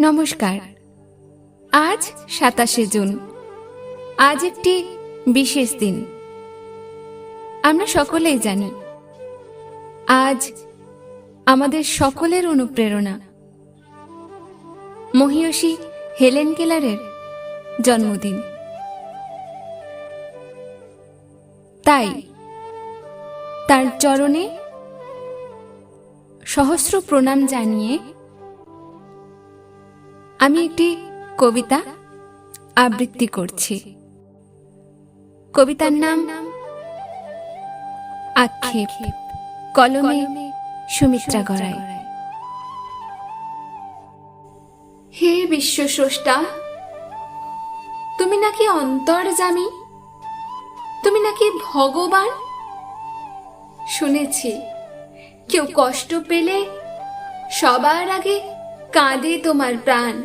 নমস্কার। আজ সাতাশে জুন। আজ একটি বিশেষ দিন। আমরা সকলেই জানি, আজ আমাদের সকলের অনুপ্রেরণা। মহিয়সী হেলেন কেলারের জন্মদিন। তাই তার চরণে সহস্র প্রণাম জানিয়ে আমি একটি কবিতা আবৃত্তি করছি। কবিতার নাম আক্ষেপ। কলমে সুমিত্রা গড়াই। হে বিশ্ব স্রষ্টা তুমি নাকি অন্তর অন্তর্জামী তুমি নাকি ভগবান? শুনেছি, কেউ কষ্ট পেলে সবার আগে কাঁদে তোমার প্রাণ।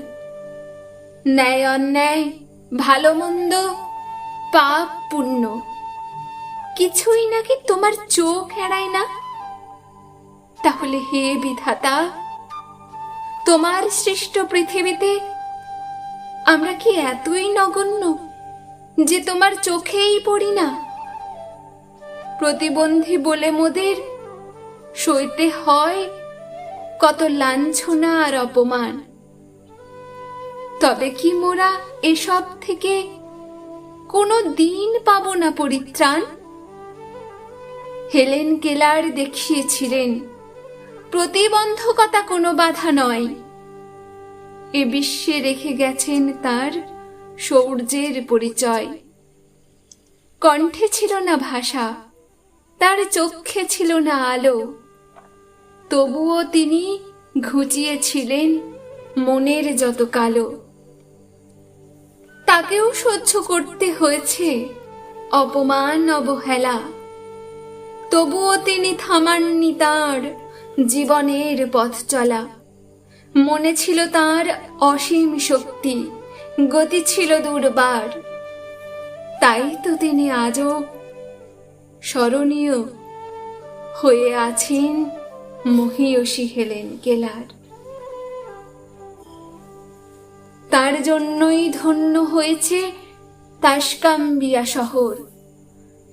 ন্যায় অন্যায়, ভালো মন্দ, পাপ পুণ্য। কিছুই নাকি তোমার চোখ এড়ায় না? তাহলে হে বিধাতা, তোমার সৃষ্ট পৃথিবীতে আমরা কি এতই নগণ্য যে তোমার চোখেই পড়ি না? প্রতিবন্ধী বলে মোদের সইতে হয় কত লাঞ্ছনা আর অপমান। তবে কি মোরা এসব থেকে কোনো দিন পাব না পরিত্রাণ? হেলেন কেলার দেখিয়েছিলেন, প্রতিবন্ধকতা কোনো বাধা নয়। এ বিশ্বে রেখে গেছেন তার শৌর্যের পরিচয়। কণ্ঠে ছিল না ভাষা, তার চক্ষে ছিল না আলো। তবুও তিনি ঘুচিয়েছিলেন মনের যত কালো। তাকেও সহ্য করতে হয়েছে অপমান, অবহেলা। তবুও তিনি থামাননি তার জীবনের পথ চলা। মনে ছিল তার অসীম শক্তি, গতি ছিল দুর্বার। তাই তো তিনি আজও স্মরণীয় হয়ে আছেন। মহিয়সী হেলেন কেলার। তার জন্যই ধন্য হয়েছে তাসকাম্বিয়া শহর।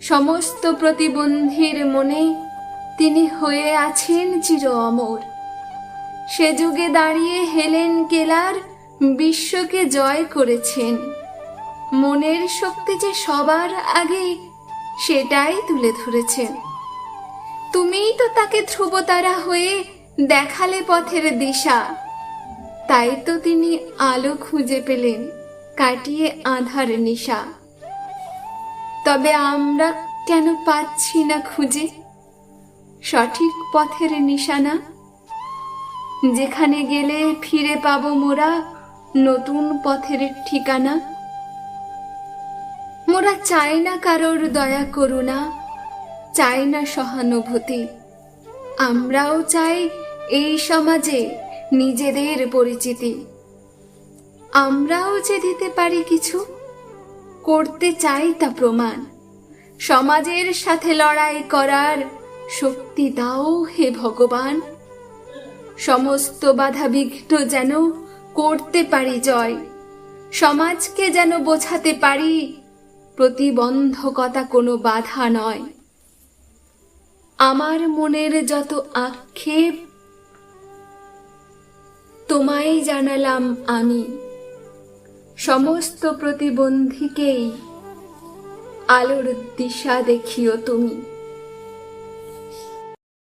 সমস্ত প্রতিবন্ধীর মনে তিনি হয়ে আছেন চির অমর। সে যুগে দাঁড়িয়ে হেলেন কেলার বিশ্বকে জয় করেছেন। মনের শক্তি যে সবার আগে সেটাই তুলে ধরেছেন। তুমিই তো তাকে ধ্রুবতারা হয়ে দেখালে পথের দিশা। তাই তো তিনি আলো খুঁজে পেলেন, কাটিয়ে আধার নিশা। তবে আমরা কেন পাচ্ছি না খুঁজে? সঠিক পথের নিশানা? যেখানে গেলে ফিরে পাবো মোরা নতুন পথের ঠিকানা? মোরা চাই না কারোর দয়া, করুণা। চাই না সহানুভূতি। আমরাও চাই এই সমাজে নিজেদের পরিচিতি। আমরাও যে দিতে পারি কিছু, করতে চাই তা প্রমাণ। সমাজের সাথে লড়াই করার শক্তি দাও হে ভগবান। সমস্ত বাধা বিঘ্ন যেন করতে পারি জয়। সমাজকে যেন বোঝাতে পারি, প্রতিবন্ধকতা কোনো বাধা নয়। আমার মনের যত আক্ষেপ তোমায় জানালাম আমি। সমস্ত প্রতিবন্ধীকেই আলোর দিশা দেখিও তুমি।